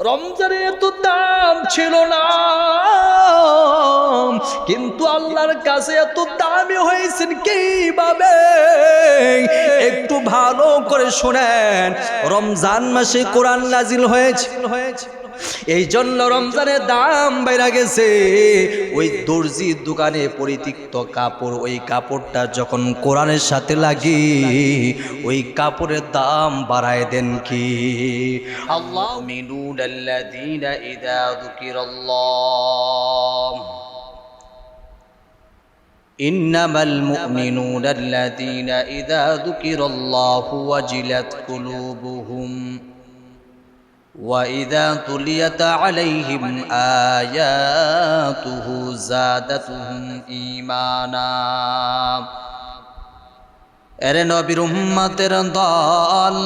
রমজানের এত দাম ছিল না। কিন্তু আল্লাহর কাছে এত দামি হয়েছেন কীভাবে? একটু ভালো করে শোনেন। রমজান মাসে কোরআন নাজিল হয়েছিল হয়েছে। এই জন্য রমজানের দাম বাইরা গেছে ওই দর্জির দোকানে পরিতিক্ত কাপড় ওই কাপড়টা যখন কোরআনের সাথে লাগি ওই কাপড়ের দাম বাড়ায় দেন কি আল্লাহ মিনুন আল্লাযীনা ইযা যুকিরাল্লাহ إنما المؤمنون الذين إذا ذكر الله وجلت قلوبهم وإذا تليت عليهم آياته زادتهم إيمانا এরে নবীর উম্মতের দল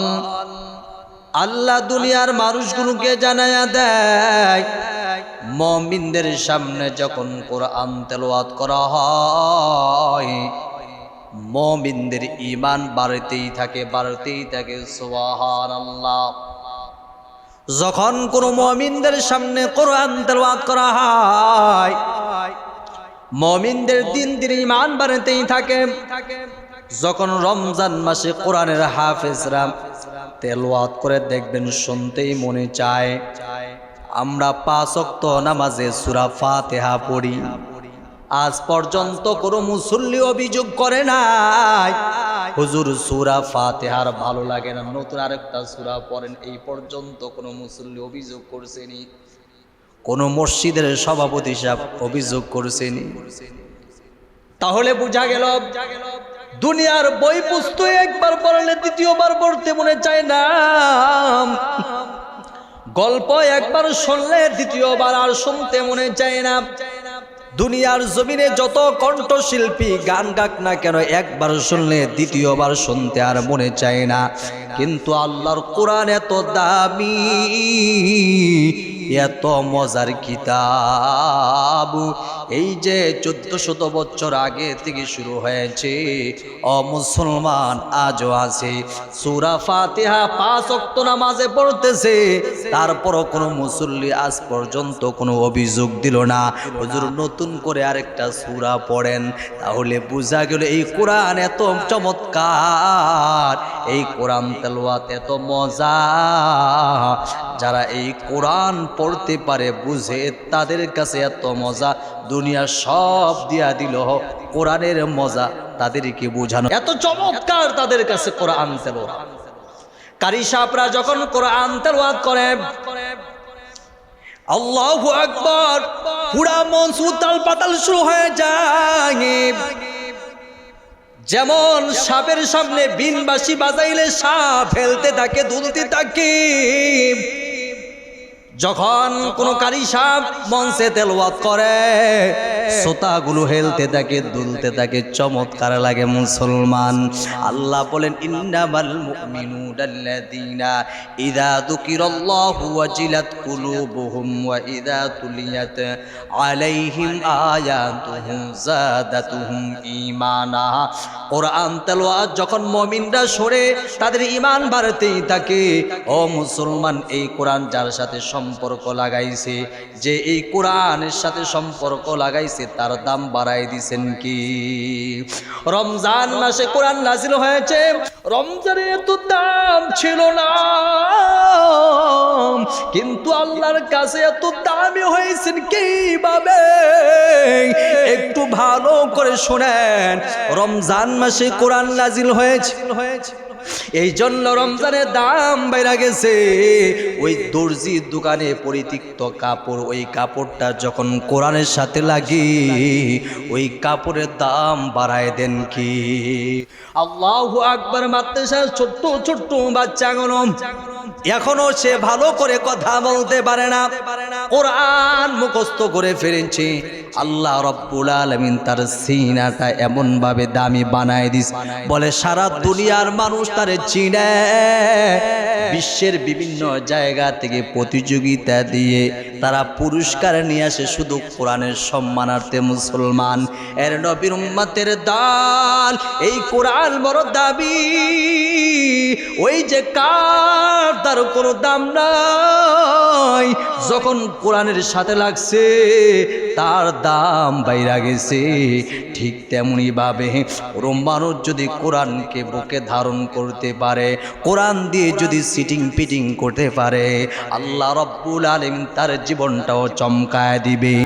আল্লাহ দুনিয়ার মানুষগুলোকে জানায়া দেয় মমিনদের সামনে যখন কোরআন তেলাওয়াত করা হয় মমিনদের ইমান বাড়তেই থাকে বাড়তেই থাকে সুবহানাল্লাহ যখন কোনো মমিনদের সামনে কোরআন তেলাওয়াত করা হয়, মমিনদের দিন দিন ইমান বাড়তেই থাকে। যখন রমজান মাসে কোরআনের হাফেজরা তেলাওয়াত করে দেখবেন শুনতেই মনে চায়, আমরা পাঁচ ওয়াক্ত নামাজে সূরা ফাতিহা পড়ি। আজ পর্যন্ত কোনো মুসল্লি অভিযোগ করে নাই হুজুর সুরা ফাতেহার ভালো লাগে না। নতুন আরেকটা সূরা পড়েন, এই পর্যন্ত কোনো মুসল্লি অভিযোগ করছেনি, কোন মসজিদের সভাপতি সাহেব অভিযোগ করছেনি। তাহলে বোঝা গেল, দুনিয়ার বই পুস্তক একবার পড়লে দ্বিতীয়বার পড়তে মনে চায় না। গল্প একবার শুনলে দ্বিতীয়বার আর শুনতে মনে চায় না। দুনিয়ার জমিনে যত কণ্ঠশিল্পী গান গাক না কেন একবার শুনলে দ্বিতীয়বার শুনতে আর মনে চায় না। কিন্তু আল্লাহর কোরআন এত দামি এত মজার কিতাব। এই যে চোদ্দ শত বছর আগে থেকে শুরু হয়েছে, অ মুসলমান আজও আছে। সুরা ফাতিহা পাঁচ অক্ত নামাজে পড়তেছে, তারপরও কোনো মুসল্লি আজ পর্যন্ত কোনো অভিযোগ দিল না। হুজুর, নতুন করে আরেকটা সুরা পড়েন, তাহলে বোঝা গেল এই কোরআন এত চমৎকার, এই কোরআন তেলোয়াত এত মজা। যারা এই কোরআন পড়তে পারে, বুঝে, তাদের কাছে এত মজা, দুনিয়া সব দিয়া দিল, কোরআনের মজা, তাদেরকে বোঝানো। এত চমৎকার তাদের কাছে কোরআন তেলোয়াত কারি সাপরা যখন কোরআন তেলোয়াত করে, আল্লাহু আকবার, পুরা সুতাল পাতাল শুরু যায়। যেমন সাপের সামনে বিনবাসি বাজাইলে সাপ ফেলতে থাকে, দুলতে থাকে। যখন কোন কারি সাপ মঞ্চে তেলওয়াত করে, শ্রোতাগুলো হেলতে থাকে, দুলতে থাকে, চমৎকার লাগে মুসলমান। আল্লাহ বলেন, ইন্নামাল মুমিনুনাল্লাযীনা ইযা যুকিরাল্লাহু ওয়াজিলাত কুলুবুহুম ওয়া ইযা তুলিয়াত আলাইহিম আয়াতুহু যাদাতুহুম ঈমানা কোরআন তেলাওয়াত যখন মমিনরা সরে, তাদের ঈমান বাড়তেই থাকে। ও মুসলমান, এই কোরআন যার সাথে সম্পর্ক লাগাইছে, যে এই কোরআনের সাথে সম্পর্ক লাগাইছে, তার দাম বাড়াই দিছেন কি? রমজান মাসে কোরআন নাজিল হয়েছে, রমজানের এত দাম ছিল না। কিন্তু আল্লাহর কাছে এত দামি হয়েছেন কীভাবে? একটু ভালো করে শোনেন, রমজান মাসে কোরআন নাজিল হয়েছিল হয়েছে। এই জন্য রমজানের দাম বেড়া গেছে। ওই দর্জির দোকানে পরিতিক্ত কাপড়, ওই কাপড়টা যখন কোরআনের সাথে লাগি, ওই কাপড়ের দাম বাড়ায় দেন কি? আল্লাহ আকবার মাদ্রাসা ছোট্ট ছোট্ট বাচ্চা এখনও সে ভালো করে কথা বলতে পারে না। কোরআন মুখস্থ করে ফেলেছে আল্লাহ রব্বুল আলমিন তার সিনাটা এমন ভাবে দামি বানায় দিস। বলে, সারা দুনিয়ার মানুষ তার চিনে। বিশ্বের বিভিন্ন জায়গা থেকে প্রতিযোগিতা দিয়ে তারা পুরস্কার নিয়ে আসে শুধু কোরআনের সম্মানার্থে মুসলমান। এর নবীর উম্মতের দাল, এই কোরআন বড় দাবি ওই যে কার তার কোনো দাম নাই। যখন কোরআনের সাথে লাগছে, তার দাম বাইরা গেছে। ঠিক তেমনি ভাবে ওর মানুষ যদি কোরআনকে বুকে ধারণ করতে পারে, কোরআন দিয়ে যদি সিটিং পিটিং করতে পারে, আল্লাহ রব্বুল আলমিন তার জীবনটাও চমকায় দিবে।